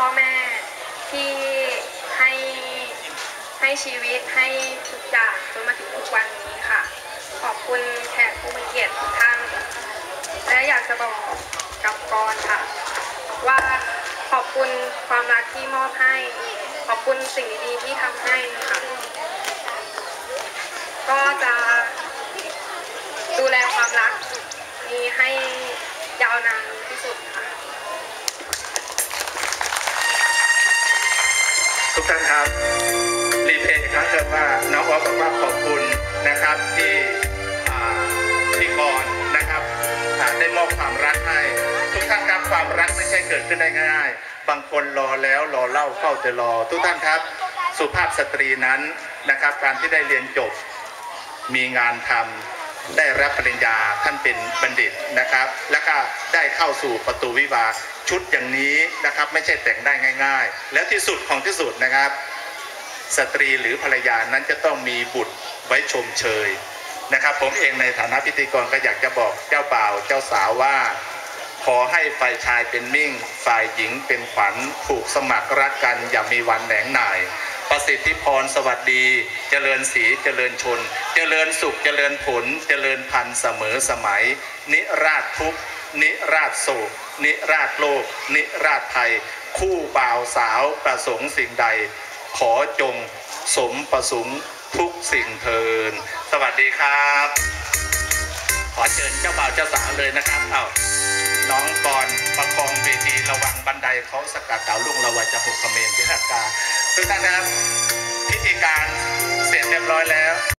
พ่อแม่ที่ให้ให้ชีวิตให้ทุกอย่างจนมาถึงทุกวันนี้ค่ะ ขอบคุณแขกผู้มีเกียรติทุกท่านและอยากจะบอกกับกรค่ะ ว่าขอบคุณความรักที่มอบให้ ขอบคุณสิ่งดีๆที่ทำให้ค่ะ ก็จะดูแลความรักนี้ให้ยาวนานที่สุดค่ะ ทุกท่านครับรีเพย์อีกครั้งเถอะว่าน้องออฟบอกว่าขอบคุณนะครับที่อ่าพี่กรณ์นะครับได้มอบความรักให้ ทุกท่านครับความรักไม่ใช่เกิดขึ้นได้ง่ายๆบางคนรอแล้วรอเล่าเฝ้าจะรอ ทุกท่านครับ สุภาพสตรีนั้นนะครับ การที่ได้เรียนจบมีงานทำได้รับปริญญาท่านเป็นบัณฑิตนะครับ แล้วก็ได้เข้าสู่ประตูวิวา ชุดอย่างนี้นะครับไม่ใช่แต่งได้ง่าย ๆ แล้วที่สุดของที่สุดนะครับ สตรีหรือภรรยานั้นจะต้องมีบุตรไว้ชมเชยนะครับ ผมเองในฐานะพิธีกรก็อยากจะบอกเจ้าบ่าวเจ้าสาวว่า ขอให้ฝ่ายชายเป็นมิ่ง ฝ่ายหญิงเป็นขวัญผูกสมัครรักกันอย่ามีวันแหนงหน่ายประสิทธิพรสวัสดี เจริญศรีเจริญชน เจริญสุขเจริญผล เจริญพันธ์เสมอสมัย นิราชทุกข์ นิราชโศกนิราชโลก นิราชไทยคู่บ่าวสาวประสงค์สิ่งใด ขอจงสมประสงค์ทุกสิ่งเทิน สวัสดีครับ ขอเชิญเจ้าบ่าวเจ้าสาวเลยนะครับเอ้าน้องกรณ์ประคองเวทีระวังบันไดเขาสกัดดาวลุ่งระวัจะหกเขมรพิธากาทุกท่านนะครับพิธีการเสร็จเรียบร้อยแล้ว